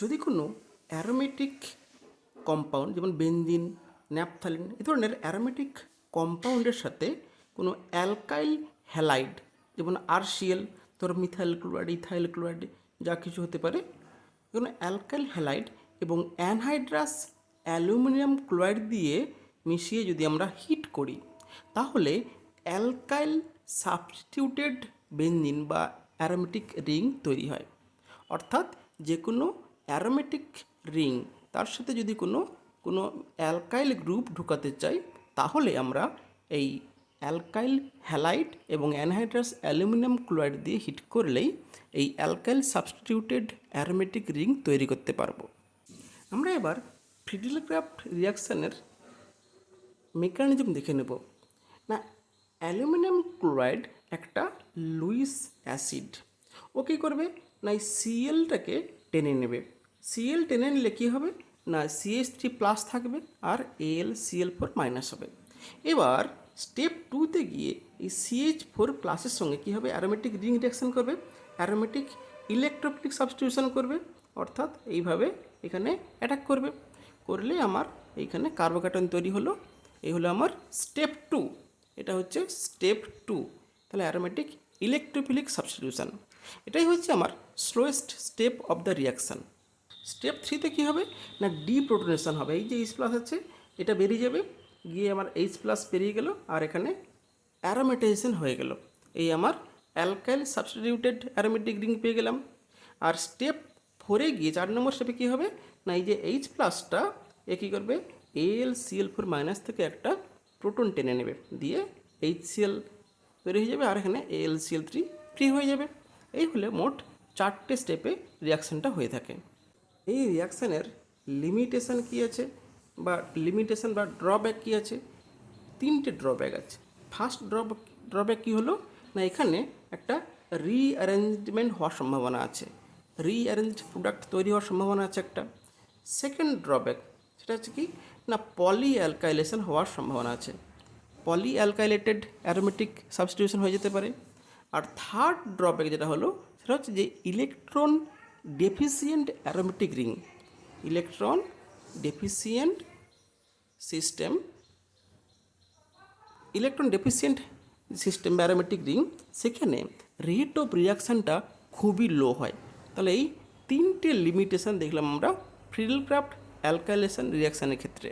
যদি কোনো aromatic compound যেমন বেনজিন ন্যাপথালিন এ ধরনের অ্যারোমেটিক কম্পাউন্ডের সাথে কোনো অ্যালকাইল হ্যালাইড যেমন আরসিএল ধরো মিথাইল ক্লোরাইড ইথাইল ক্লোরাইড যা কিছু হতে পারে, কোনো অ্যালকাইল হ্যালাইড এবং অ্যানহাইড্রাস অ্যালুমিনিয়াম ক্লোরাইড দিয়ে মিশিয়ে যদি আমরা হিট করি, তাহলে অ্যালকাইল সাবস্টিটিউটেড বেনজিন বা অ্যারোমেটিক রিং তৈরি হয়। অর্থাৎ যে কোনো অ্যারোমেটিক রিং, তার সাথে যদি কোনো কোনো অ্যালকাইল গ্রুপ ঢোকাতে চাই, তাহলে আমরা এই অ্যালকাইল হ্যালাইড এবং অ্যানহাইড্রাস অ্যালুমিনিয়াম ক্লোরাইড দিয়ে হিট করলেই এই অ্যালকাইল সাবস্টিটিউটেড অ্যারোমেটিক রিং তৈরি করতে পারব। আমরা এবার ফ্রিডেলক্রাফট রিয়াকশানের মেকানিজম দেখে নেব। না, অ্যালুমিনিয়াম ক্লোরাইড একটা লুইস অ্যাসিড, ও কী করবে? না, এই সিএলটাকে টেনে নেবে। সিএল টেনে নিলে কী হবে? না সিএস থ্রি প্লাস থাকবে আর এল সিএল ফোর মাইনাস হবে। এবার স্টেপ টুতে গিয়ে এই সিএইচ ফোর প্লাসের সঙ্গে কী হবে? অ্যারোমেটিক রিং রিয়াকশন করবে অ্যারোমেটিক ইলেকট্রোফিলিক সাবস্টিটিউশন করবে, অর্থাৎ এইভাবে এখানে অ্যাটাক করবে। করলে আমার এইখানে কার্বোক্যাটন তৈরি হলো। এই হলো আমার স্টেপ টু এটা হচ্ছে স্টেপ টু তাহলে অ্যারোমেটিক ইলেকট্রোফিলিক সাবস্টিটিউশন এটাই হচ্ছে আমার slowest step of the reaction step থ্রিতে কী হবে? না ডি প্রোটোনেশন হবে। এই যে এইচ প্লাস আছে, এটা বেরিয়ে যাবে। গিয়ে আমার এইচ প্লাস বেরিয়ে গেল আর এখানে অ্যারোমেটাইজেশন হয়ে গেল। এই আমার অ্যালকাইল সাবস্টিটিউটেড অ্যারোমেটিক রিং পেয়ে গেলাম। আর স্টেপ ফোরে গিয়ে চার নম্বর স্টেপে কী হবে? না, এই যে এইচ প্লাসটা এ কী করবে? এল সিএল ফোর মাইনাস থেকে একটা প্রোটন টেনে নেবে। দিয়ে এইচ সিএল তৈরি হয়ে যাবে আর এখানে এল সিএল থ্রি ফ্রি হয়ে যাবে। এই হলে মোট চারটে স্টেপে রিয়াকশানটা হয়ে থাকে। এই রিয়াকশানের লিমিটেশন কী আছে বা লিমিটেশন বা ড্রব্যাক কী আছে? তিনটে ড্রব্যাক আছে। ফার্স্ট ড্রব ড্রব্যাক কী হলো? না, এখানে একটা রিঅ্যারেঞ্জমেন্ট হওয়ার সম্ভাবনা আছে। রিঅ্যারেঞ্জ প্রোডাক্ট তৈরি হওয়ার সম্ভাবনা আছে একটা। সেকেন্ড ড্রব্যাক সেটা হচ্ছে কি? না পলি অ্যালকাইলেশন হওয়ার সম্ভাবনা আছে। পলি অ্যালকাইলেটেড অ্যারোমেটিক সাবস্টিটিউশন হয়ে যেতে পারে। আর থার্ড ড্রব্যাক যেটা হলো, সেটা হচ্ছে যে electron deficient aromatic ring electron deficient system electron deficient system aromatic ring সেখানে রেট অফ রিয়াকশানটা খুবই লো হয়। তাহলে এই তিনটে লিমিটেশান দেখলাম আমরা ফ্রিডেল ক্রাফট অ্যালকাইলেশন রিয়াকশানের ক্ষেত্রে।